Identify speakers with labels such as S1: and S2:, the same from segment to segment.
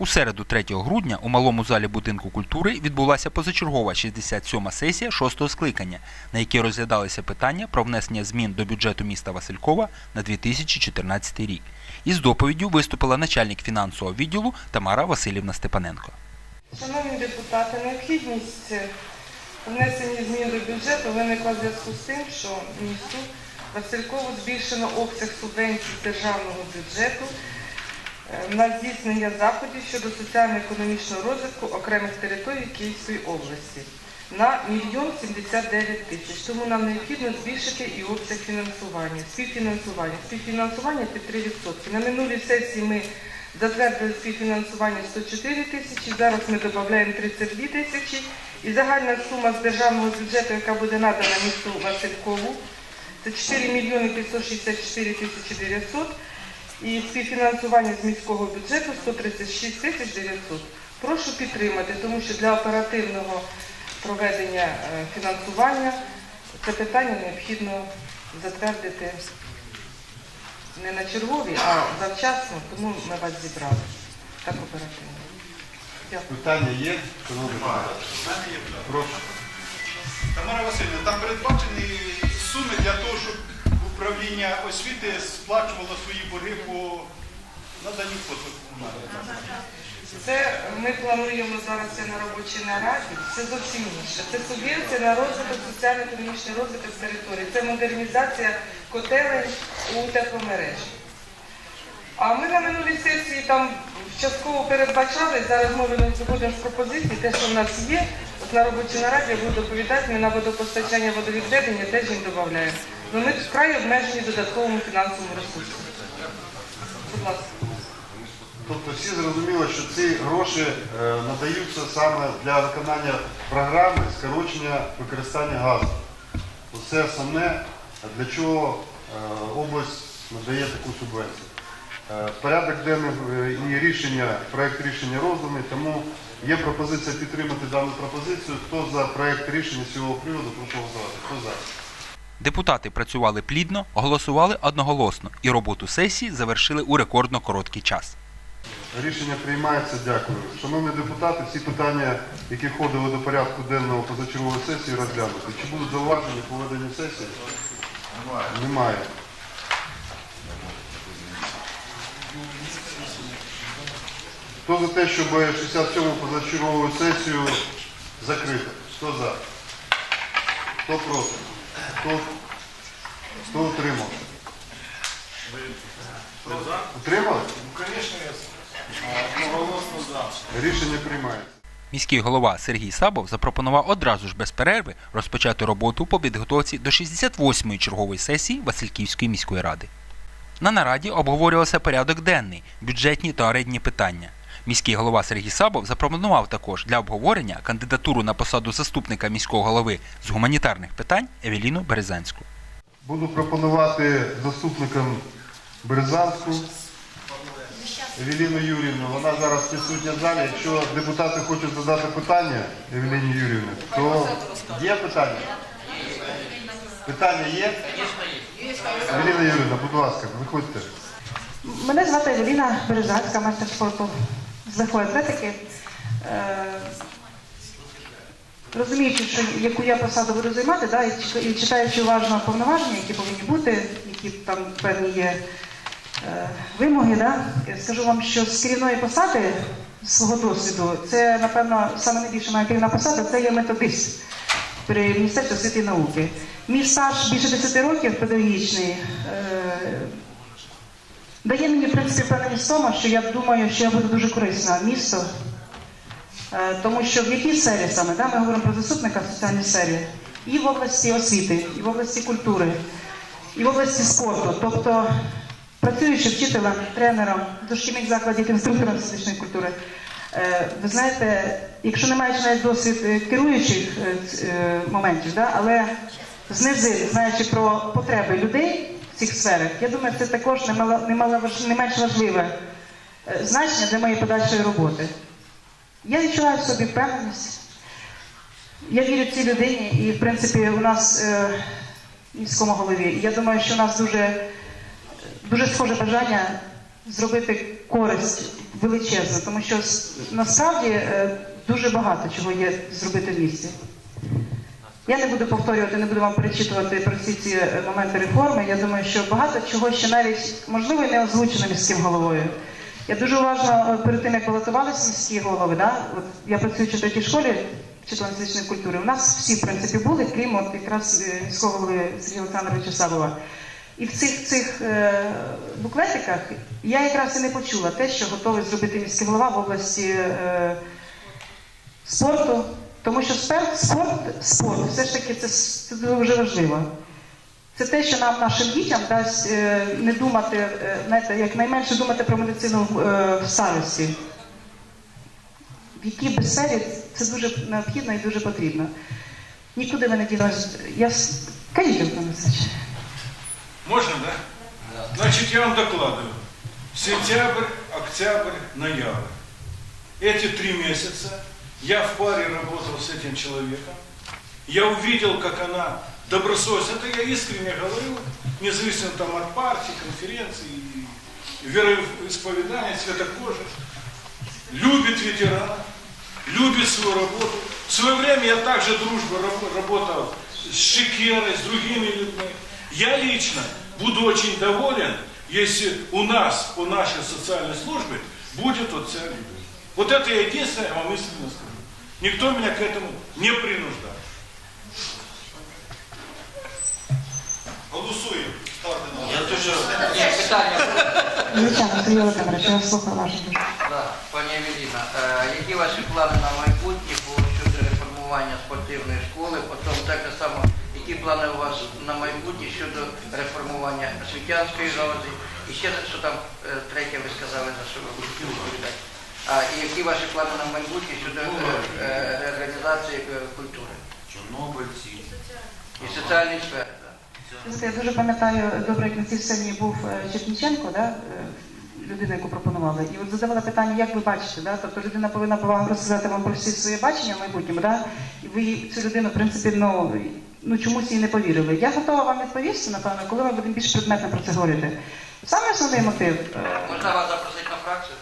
S1: У середу 3 грудня у малому залі будинку культури відбулася позачергова 67-ма сесія 6-го скликання, на якій розглядалися питання про внесення змін до бюджету міста Василькова на 2014 рік. Із доповіддю виступила начальник фінансового відділу Тамара Васильівна Степаненко.
S2: Шановні депутати, необхідність внесення змін до бюджету виникла в зв'язку з тим, що місту Василькову збільшено обсяг субвенцій державного бюджету на здійснення заходів щодо соціально-економічного розвитку окремих територій Київської області на 1 79 тисяч. Тому нам необхідно збільшити і обсяг фінансування, співфінансування. Співфінансування під 3%. На минулій сесії ми затвердили співфінансування 104 тисячі, зараз ми додаємо 32 тисячі. І загальна сума з державного бюджету, яка буде надана місту Василькову, це 4 мільйони 564 тисячі 900 і співфінансування з міського бюджету 136 тисяч 900. Прошу підтримати, тому що для оперативного проведення е, фінансування це питання необхідно затвердити не на чергові, а завчасно, тому ми вас зібрали так оперативно. Дякую.
S3: Питання є? Прошу.
S4: Тамара Васильівна, там передбачені суми для того, щоб управління освіти сплачувало свої борги по наданню послуг.
S2: Це ми плануємо зараз це на робочій нараді. Це зовсім інше. Це субвенція на розвиток, соціально-економічний розвиток території. Це модернізація котелень у тепломережі. А ми на минулій сесії там частково передбачали, зараз ми виходимо з пропозиції, те, що в нас є, от на робочій нараді я буду доповідати, ми на водопостачання водовідведення теж їм додаємо. Ми вкрай обмежені додатковому фінансовому ресурсу. Будь ласка.
S3: Тобто всі зрозуміли, що ці гроші е, надаються саме для виконання програми скорочення використання газу. Оце основне, для чого е, область надає таку субвенцію. Е, Порядок денний і рішення, проект рішення розданий, тому є пропозиція підтримати дану пропозицію. Хто за проект рішення з цього приводу, прошу голосувати. Хто за?
S1: Депутати працювали плідно, голосували одноголосно і роботу сесії завершили у рекордно короткий час.
S3: Рішення приймається. Дякую. Шановні депутати, всі питання, які входили до порядку денного позачергової сесії, розглянути. Чи будуть зауваження по веденню сесії? Немає. Хто за те, щоб 67-му позачергову сесію закрити? Хто за? Хто проти? Хто, хто утримався? Утримали? Рішення приймається.
S1: Міський голова Сергій Сабов запропонував одразу ж без перерви розпочати роботу по підготовці до 68-ї чергової сесії Васильківської міської ради. На нараді обговорювався порядок денний, бюджетні та орендні питання. Міський голова Сергій Сабов запропонував також для обговорення кандидатуру на посаду заступника міського голови з гуманітарних питань Евеліну Березанську.
S3: Буду пропонувати заступникам Березанську Евеліну Юрівну. Вона зараз присутня в залі. Якщо депутати хочуть задати питання Евеліні Юрівні, то є питання? Питання є? Евеліна Юрівна, будь ласка, виходьте.
S5: Мене звати Евеліна Березанська, майстер спорту з легкої атлетики. Е, Розуміючи, що яку я посаду буду займати, да, і читаючи уважно повноваження, які повинні бути, які там певні є е, вимоги, да, скажу вам, що з керівної посади свого досвіду, це, напевно, саме найбільша моя керівна посада це є методист при Міністерстві освіти і науки. Мій стаж більше 10 років педагогічний. е, дає мені, в принципі, впевненість в тому, що я думаю, що я буду дуже корисна місту. Е, Тому що в якій сфері саме, да, ми говоримо про заступника в соціальній сфері, і в області освіти, і в області культури, і в області спорту. Тобто, працюючи вчителем, тренером, дошкільних закладів, інструктором фізичної культури, е, ви знаєте, якщо не маєш навіть досвід е, керуючих моментів, да, але знизити, знаючи про потреби людей цих сферах, я думаю, це також немало, немало, важ- не менш важливе е, значення для моєї подальшої роботи. Я відчуваю в собі впевненість. Я вірю цій людині, і в принципі у нас е, в міському голові. Я думаю, що у нас дуже, дуже схоже бажання зробити користь величезна, тому що насправді е, дуже багато чого є зробити в місті. Я не буду повторювати, не буду вам перечитувати про всі ці е, моменти реформи. Я думаю, що багато чого ще навіть можливо не озвучено міським головою. Я дуже уважно е, перед тим, як балотувалися міські голови, да? от я працюючи в третій школі вчителем фізичної культури, у нас всі, в принципі, були, крім от якраз е, міського голови Сергія Олександровича Сабова. І в цих цих е, буклетиках я якраз і не почула те, що готовий зробити міський голова в області е, спорту, тому що спорт, спорт, спорт все ж таки це, це дуже важливо. Це те, що нам, нашим дітям дасть е, не думати, е, знаєте, якнайменше думати про медицину в, е, старості. В якій сфері це дуже необхідно і дуже потрібно. Нікуди ви не ділась. Я Кажіть, Антон Васильович.
S6: Можно, да? Значит, я вам докладываю. Сентябрь, октябрь, ноябрь. Эти три месяца я в паре работал с этим человеком. Я увидел, как она добросовестно, это я искренне говорю, независимо там от партии, конференции, вероисповедания, цвета кожи, любит ветерана, любит свою работу. В свое время я также дружбу раб- работал с Шикерой, с другими людьми. Я лично буду очень доволен, если у нас по нашей социальной службе будет вот вся любовь. Вот это я единственное вам искренне скажу. Никто меня к этому не принуждает.
S4: Голосуємо. Ставте на
S7: Я дуже Ні, питання.
S5: Звичайно, Сергій Володимирович, я вас слухаю уважно дуже.
S7: Да, пані Евеліна, е, які ваші плани на майбутнє по щодо реформування спортивної школи? Потім так само, які плани у вас на майбутнє щодо реформування освітянської галузі? І ще що там е, третє ви сказали, за що ви будете відповідати? А і які ваші плани на майбутнє щодо е, е, реорганізації е, культури
S8: Чорнобильці.
S7: і соціальної сфери?
S5: Я дуже пам'ятаю, добре, як на цій сцені був Черніченко, да? людина, яку пропонували. І от задавала питання, як ви бачите, да? тобто людина повинна вам розказати вам про всі свої бачення в майбутньому, да? і ви цю людину, в принципі, ну, ну чомусь їй не повірили. Я готова вам відповісти, напевно, коли ми будемо більш предметно про це говорити. Саме основний мотив.
S7: Можна вас запросити на фракцію?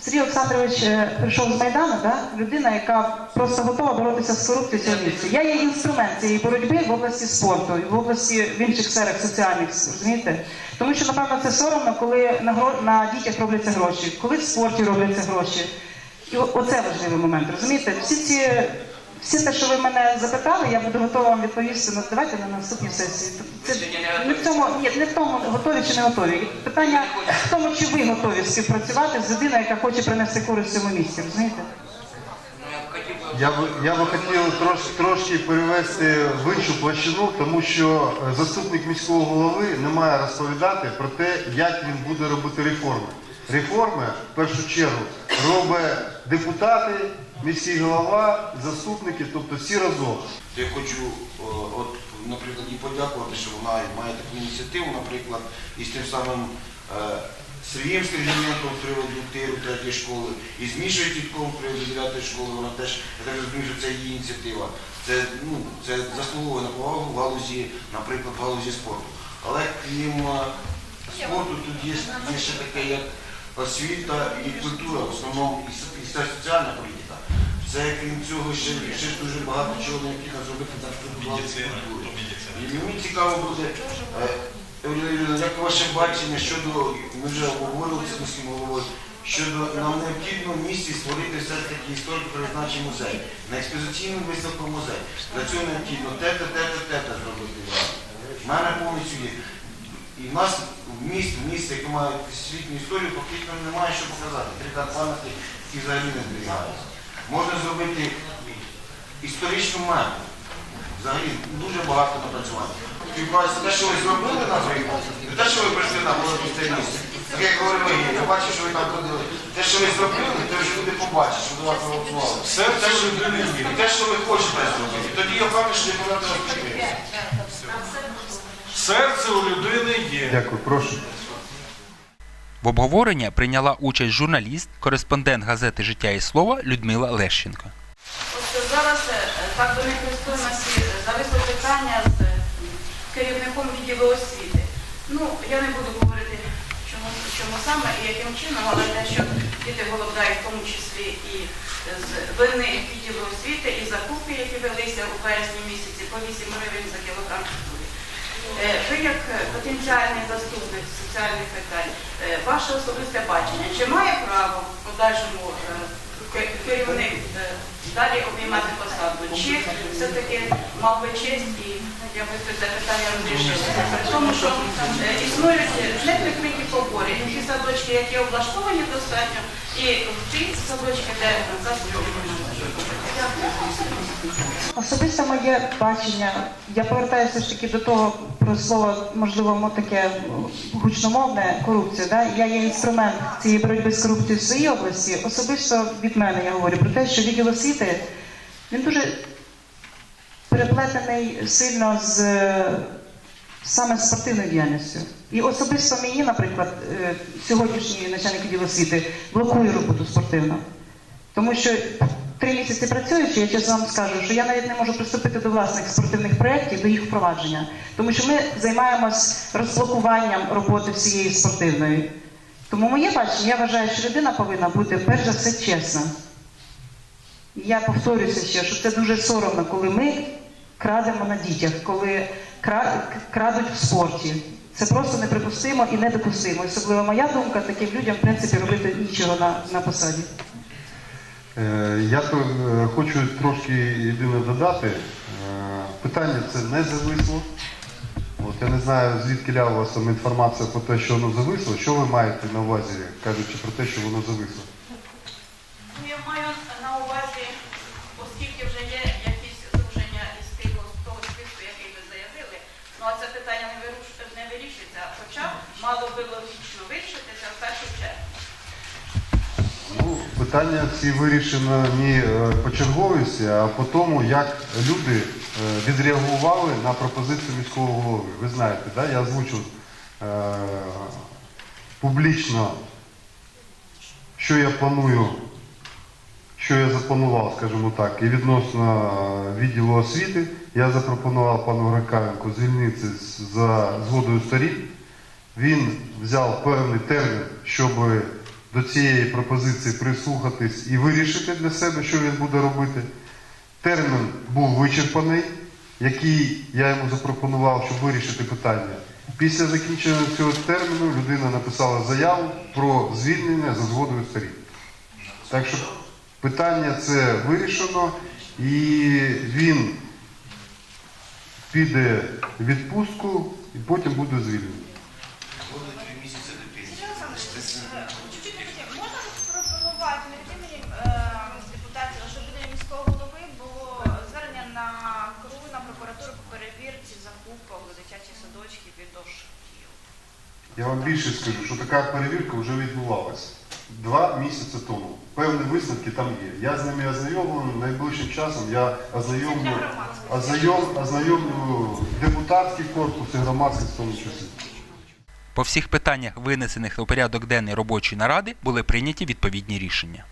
S5: Сергій Олександрович е, прийшов з Майдану, да? людина, яка просто готова боротися з корупцією місця. Я є інструмент цієї боротьби в області спорту, в області в інших сферах соціальних, розумієте? Тому що, напевно, це соромно, коли на, гро... на дітях робляться гроші, коли в спорті робляться гроші. І оце важливий момент, розумієте? Всі ці, всі те, що ви мене запитали, я буду готова вам відповісти. Ну, давайте на наступній сесії. Це
S7: не
S5: не в цьому, ні, не в тому, готові чи не готові. Питання в тому, чи ви готові співпрацювати з людиною, яка хоче принести користь цьому місці, розумієте?
S7: Я б би...
S3: Я би, хотів трош, трошки перевести в іншу площину, тому що е, заступник міського голови не має розповідати про те, як він буде робити реформи. Реформи, в першу чергу, робить депутати, міський голова, заступники, тобто всі разом.
S8: Я хочу, от, наприклад, і подякувати, що вона має таку ініціативу, наприклад, із тим самим е, Сергієм Сергієнком з приводу третьої школи, і з Мішою Тітковим з приводу дев'ятої школи, вона теж, я так розумію, що це її ініціатива. Це, ну, це заслуговує на повагу в галузі, наприклад, в галузі спорту. Але крім е, спорту, тут є, є ще таке, як освіта і культура, в основному і соціальна політика. Це крім цього ще, ще дуже багато чого необхідно зробити на культури. І мені цікаво буде, е, як ваше бачення щодо, ми вже обговорили з міським головою, щодо нам необхідно в місті створити все-таки історико-краєзнавчий музей, на експозиційну виставку музей. Для цього необхідно те-те, те-те, те-те зробити. В мене повністю є. І в нас в місті, в місті, яке має світню історію, фактично немає що показати. Три пам'ятки, які взагалі не зберігаються. Можна зробити історичну мапу. Взагалі дуже багато напрацювань. Співпраця, те, що ви зробили на не те, що ви прийшли там було це місце. Так як говорили, я бачу, що ви там ходили. Те, що ви зробили, то вже люди побачать, що до вас голосували.
S6: Все те, що людини є.
S8: І те, що ви хочете зробити. Тоді я впевнений, що вас підтримують.
S6: Серце у людини є.
S3: Дякую, прошу.
S1: В обговоренні прийняла участь журналіст, кореспондент газети Життя і слово Людмила Лещенко.
S9: От зараз е, так до непристойності зависло питання з керівником відділу освіти. Ну, я не буду говорити, чому, чому саме і яким чином, але те, що діти голодають, в тому числі і з вини відділу освіти, і закупи, які велися у березні місяці по 8 гривень за кілограм. Е, Ви як е, потенціальний заступник соціальних питань, е, ваше особисте бачення, чи має право в подальшому е, керівник е, далі обіймати посаду, чи все-таки мав би честь і якби це питання розрішилося? При тому, що е, існують неприкриті побори, і ті садочки, які облаштовані достатньо, і в ті садочки, де застосовані.
S5: Особисто моє бачення, я повертаюся ж таки до того про слово, можливо, мо таке гучномовне корупція. Да? Я є інструмент цієї боротьби з корупцією в своїй області. Особисто від мене я говорю про те, що відділ освіти він дуже переплетений сильно з саме спортивною діяльністю. І особисто мені, наприклад, е, сьогоднішній начальник відділу освіти блокує роботу спортивну. Тому що три місяці працюючи, я чесно вам скажу, що я навіть не можу приступити до власних спортивних проєктів, до їх впровадження. Тому що ми займаємось розблокуванням роботи всієї спортивної. Тому моє бачення, я вважаю, що людина повинна бути перш за все чесна. Я повторюся ще, що це дуже соромно, коли ми крадемо на дітях, коли крадуть в спорті. Це просто неприпустимо і недопустимо. Особливо моя думка, таким людям, в принципі, робити нічого на, на посаді.
S3: Е, Я е, хочу трошки єдине додати. Е, Питання це не зависло. От я не знаю, звідки ля у вас там інформація про те, що воно зависло. Що ви маєте на увазі, кажучи про те, що воно зависло?
S9: Ну, Я маю на увазі, оскільки вже є якісь зрушення із того, того списку, який ви заявили, ну а це питання не, вирішується, хоча мало би логічно вирішитися в першу чергу.
S3: Ну, питання ці вирішено не по черговості, а по тому, як люди е, відреагували на пропозицію міського голови. Ви знаєте, да? я озвучив е, публічно, що я планую, що я запланував, скажімо так, і відносно е, відділу освіти, я запропонував пану Грикавенку звільнитися за згодою сторін. Він взяв певний термін, щоб до цієї пропозиції прислухатись і вирішити для себе, що він буде робити. Термін був вичерпаний, який я йому запропонував, щоб вирішити питання. Після закінчення цього терміну людина написала заяву про звільнення за згодою сторін. Так що питання це вирішено, і він піде в відпустку і потім буде звільнений.
S10: Чуть-чуть не хотів. Можна запропонувати не від імені е, депутатів, а щоб від імені міського голови було звернення на КРУ, на прокуратуру по перевірці закупок до дитячих садочків і до шкіл.
S3: Я вам більше скажу, що така перевірка вже відбувалася два місяці тому. Певні висновки там є. Я з ними ознайомлений, найближчим часом я ознайомлю, ознайом, ознайомлю депутатський корпус і громадськість в тому числі.
S1: По всіх питаннях, винесених у порядок денний робочої наради, були прийняті відповідні рішення.